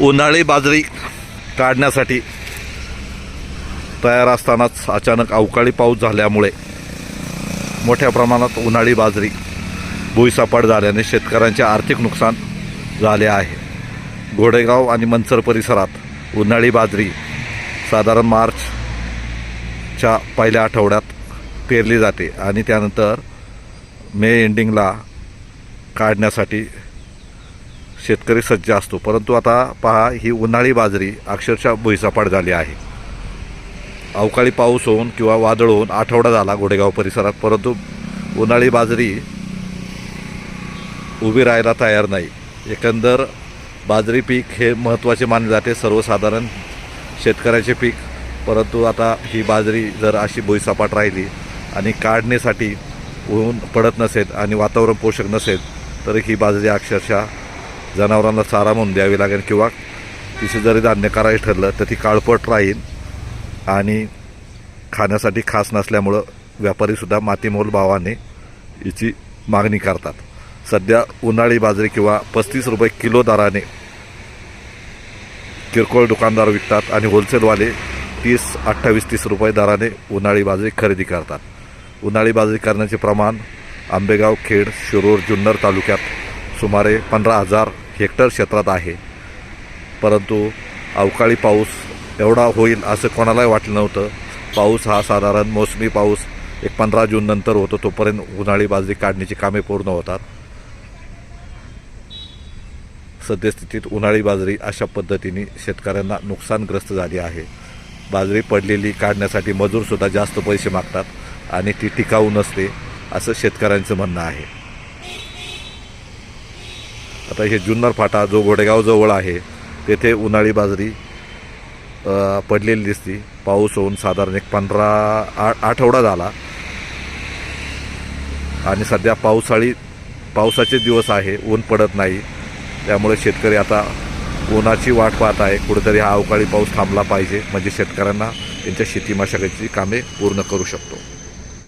उन्हाळी बाजरी काढण्यासाठी तयार असतानाच अचानक अवकाळी पाऊस झाल्यामुळे मोठ्या प्रमाणात उन्हाळी बाजरी भुईसापाट झाल्याने शेतकऱ्यांचे आर्थिक नुकसान झाले आहे. घोडेगाव आणि मंचर परिसरात उन्हाळी बाजरी साधारण मार्चच्या पहिल्या आठवड्यात पेरली जाते आणि त्यानंतर मे एंडिंगला काढण्यासाठी शेतकरी सज्ज असतो. परंतु आता पहा ही उन्हाळी बाजरी अक्षरशः भुईसपाट झाली आहे. अवकाळी पाऊस होऊन किंवा वादळ होऊन आठवडा झाला घोडेगाव परिसरात परंतु उन्हाळी बाजरी उभी राहायला तयार नाही. एकंदर बाजरी पीक हे महत्त्वाचे मानले जाते सर्वसाधारण शेतकऱ्याचे पीक. परंतु आता ही बाजरी जर अशी भुईसपाट राहिली आणि काढणीसाठी ऊन पडत नसेल आणि वातावरण पोषक नसेल तर ही बाजरी अक्षरशः जनावरांना चारा म्हणून द्यावी लागेल किंवा तिचे जरी धान्य करायचं ठरलं तर ती काळपट राहील. आणि खाण्यासाठी खास नसल्यामुळं व्यापारीसुद्धा मातीमोल भावाने हिची मागणी करतात. सध्या उन्हाळी बाजरी किंवा पस्तीस रुपये किलो दराने किरकोळ दुकानदार विकतात आणि होलसेलवाले तीस अठ्ठावीस तीस रुपये दराने उन्हाळी बाजरी खरेदी करतात. उन्हाळी बाजरी करण्याचे प्रमाण आंबेगाव खेड शिरूर जुन्नर तालुक्यात सुमारे पंधरा हजार हेक्टर क्षेत्रात आहे. परंतु अवकाळी पाऊस एवढा होईल असं कोणालाही वाटलं नव्हतं. पाऊस हा साधारण मोसमी पाऊस एक पंधरा जून नंतर होतो तोपर्यंत उन्हाळी बाजरी काढण्याची कामे पूर्ण होतात. सद्यस्थितीत उन्हाळी बाजरी अशा पद्धतीने शेतकऱ्यांना नुकसानग्रस्त झाली आहे. बाजरी पडलेली काढण्यासाठी मजूरसुद्धा जास्त पैसे मागतात आणि ती टिकाऊ नसते असं शेतकऱ्यांचं म्हणणं आहे. आता हे जुन्नर फाटा जो घोडेगावजवळ आहे तेथे उन्हाळी बाजरी पडलेली दिसती. पाऊस होऊन साधारण एक पंधरा आ- आठवडा झाला. आणि सध्या पावसाळी पावसाचे दिवस आहे ऊन पडत नाही. त्यामुळे शेतकरी आता उन्हाची वाट पाहत आहे. कुठेतरी हा अवकाळी पाऊस थांबला पाहिजे. म्हणजे शेतकऱ्यांना त्यांच्या शेती मशागतीची कामे पूर्ण करू शकतो.